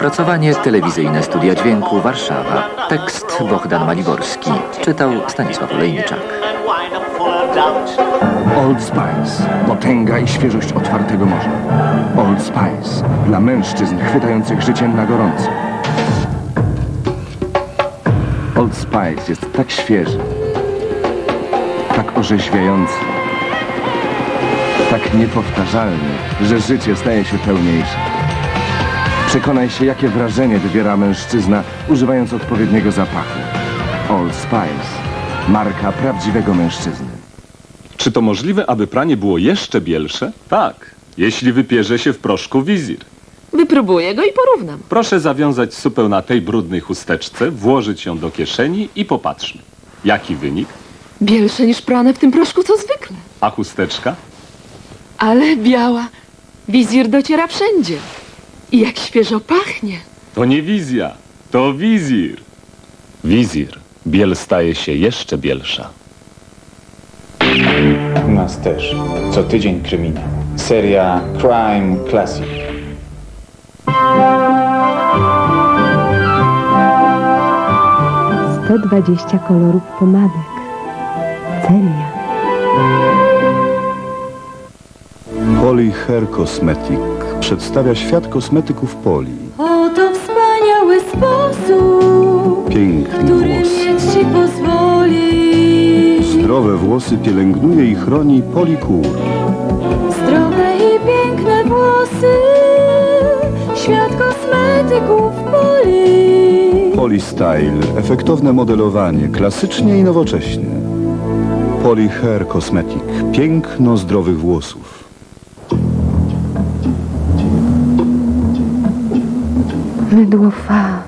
Opracowanie Telewizyjne Studia Dźwięku Warszawa. Tekst Bohdan Maliborski. Czytał Stanisław Olejniczak. Old Spice. Potęga i świeżość otwartego morza. Old Spice. Dla mężczyzn chwytających życiem na gorąco. Old Spice jest tak świeży, tak orzeźwiający, tak niepowtarzalny, że życie staje się pełniejsze. Przekonaj się, jakie wrażenie wywiera mężczyzna, używając odpowiedniego zapachu. Old Spice. Marka prawdziwego mężczyzny. Czy to możliwe, aby pranie było jeszcze bielsze? Tak, jeśli wypierze się w proszku wizir. Wypróbuję go i porównam. Proszę zawiązać supę na tej brudnej chusteczce, włożyć ją do kieszeni i popatrzmy. Jaki wynik? Bielsze niż prane w tym proszku co zwykle. A chusteczka? Ale biała. Wizir dociera wszędzie. I jak świeżo pachnie. To nie wizja, to wizir. Wizir. Biel staje się jeszcze bielsza. U nas też. Co tydzień kryminał. Seria Crime Classic. Sto dwadzieścia kolorów pomadek. Celia. Poli Hair Cosmetic przedstawia świat kosmetyków Poli. Oto wspaniały sposób, Piękne włosy. mieć ci pozwoli. Zdrowe włosy pielęgnuje i chroni Poli Kur. Zdrowe i piękne włosy, świat kosmetyków poli. Poli Style. Efektowne modelowanie, klasycznie i nowocześnie. Poli Hair Cosmetic. Piękno zdrowych włosów. Mydło fa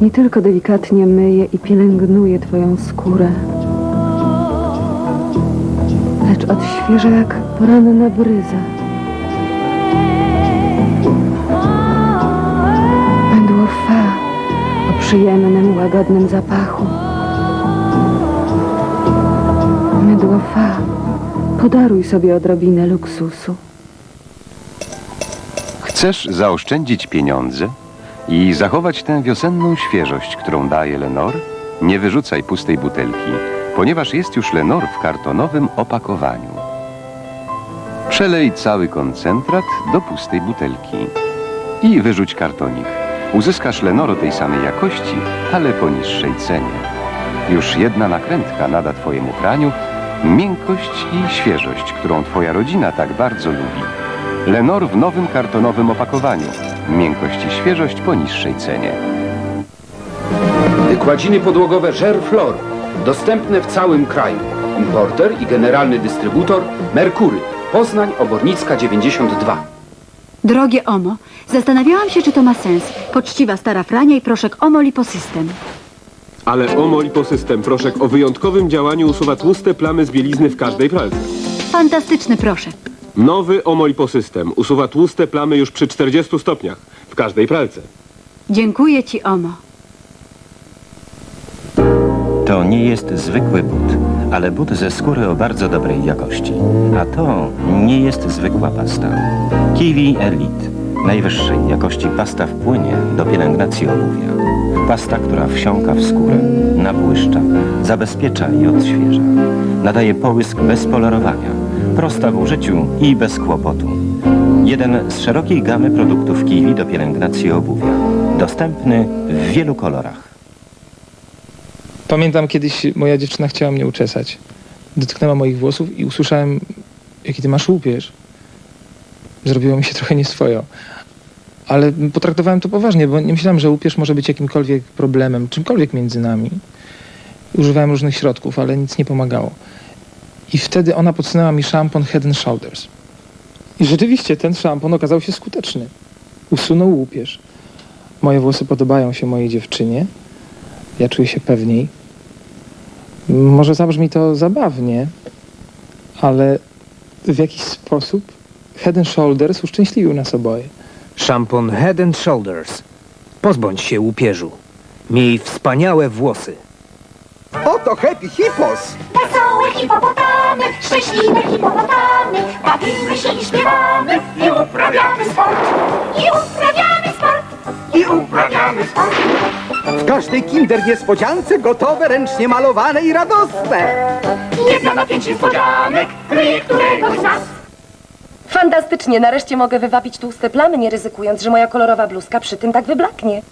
nie tylko delikatnie myje i pielęgnuje twoją skórę, lecz odświeża jak poranna bryza. Mydło fa o przyjemnym, łagodnym zapachu. Mydło fa podaruj sobie odrobinę luksusu. Chcesz zaoszczędzić pieniądze i zachować tę wiosenną świeżość, którą daje Lenor? Nie wyrzucaj pustej butelki, ponieważ jest już Lenor w kartonowym opakowaniu. Przelej cały koncentrat do pustej butelki i wyrzuć kartonik. Uzyskasz Lenor o tej samej jakości, ale po niższej cenie. Już jedna nakrętka nada Twojemu praniu miękkość i świeżość, którą Twoja rodzina tak bardzo lubi. Lenor w nowym kartonowym opakowaniu. Miękkość i świeżość po niższej cenie. Kładziny podłogowe Żerflor. Dostępne w całym kraju. Importer i generalny dystrybutor Merkury. Poznań, Obornicka 92. Drogie Omo, zastanawiałam się, czy to ma sens. Poczciwa stara frania i proszek Omo Liposystem. Ale Omo Liposystem, proszek o wyjątkowym działaniu usuwa tłuste plamy z bielizny w każdej pralce. Fantastyczny proszek. Nowy Omo Liposystem usuwa tłuste plamy już przy 40 stopniach w każdej pralce. Dziękuję ci, Omo. To nie jest zwykły but, ale but ze skóry o bardzo dobrej jakości. A to nie jest zwykła pasta. Kiwi Elite. Najwyższej jakości pasta wpłynie do pielęgnacji obuwia. Pasta, która wsiąka w skórę, nabłyszcza, zabezpiecza i odświeża. Nadaje połysk bez polerowania, prosta w użyciu i bez kłopotu. Jeden z szerokiej gamy produktów Kiwi do pielęgnacji obuwia. Dostępny w wielu kolorach. Pamiętam kiedyś moja dziewczyna chciała mnie uczesać. Dotknęła moich włosów i usłyszałem, jaki ty masz łupież. Zrobiło mi się trochę nieswojo. Ale potraktowałem to poważnie, bo nie myślałem, że łupież może być jakimkolwiek problemem, czymkolwiek między nami. Używałem różnych środków, ale nic nie pomagało. I wtedy ona podsunęła mi szampon Head and Shoulders. I rzeczywiście ten szampon okazał się skuteczny. Usunął łupież. Moje włosy podobają się mojej dziewczynie. Ja czuję się pewniej. Może zabrzmi to zabawnie, ale w jakiś sposób Head and Shoulders uszczęśliwił nas oboje. Szampon Head and Shoulders. Pozbądź się łupieżu. Miej wspaniałe włosy. Oto Happy Hippos! Wesołe hipopotamy, szczęśliwe hipopotamy, bawimy się i śpiewamy i uprawiamy sport. I uprawiamy sport. I każdej kinder niespodziance gotowe, ręcznie malowane i radosne. Jedna na pięć niespodzianek kryje któregoś z nas. Fantastycznie, nareszcie mogę wywabić tłuste plamy, nie ryzykując, że moja kolorowa bluzka przy tym tak wyblaknie.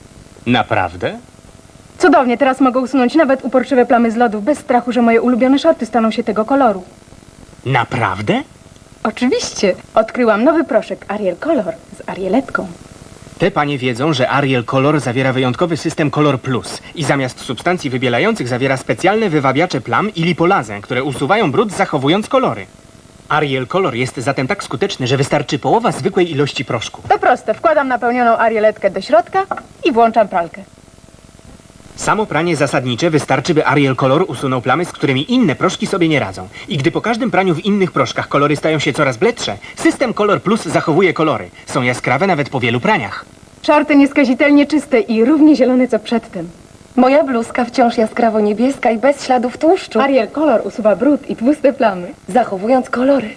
Naprawdę? Cudownie, teraz mogę usunąć nawet uporczywe plamy z lodów, bez strachu, że moje ulubione shorty staną się tego koloru. Naprawdę? Oczywiście. Odkryłam nowy proszek Ariel Color z arieletką. Te panie wiedzą, że Ariel Color zawiera wyjątkowy system Color Plus i zamiast substancji wybielających zawiera specjalne wywabiacze plam i lipolazę, które usuwają brud zachowując kolory. Ariel Color jest zatem tak skuteczny, że wystarczy połowa zwykłej ilości proszku. To proste, wkładam napełnioną arieletkę do środka i włączam pralkę. Samo pranie zasadnicze wystarczy, by Ariel Color usunął plamy, z którymi inne proszki sobie nie radzą. I gdy po każdym praniu w innych proszkach kolory stają się coraz bledsze, system Color Plus zachowuje kolory. Są jaskrawe nawet po wielu praniach. Shorty nieskazitelnie czyste i równie zielone co przedtem. Moja bluzka wciąż jaskrawo niebieska i bez śladów tłuszczu. Ariel Color usuwa brud i tłuste plamy. Zachowując kolory.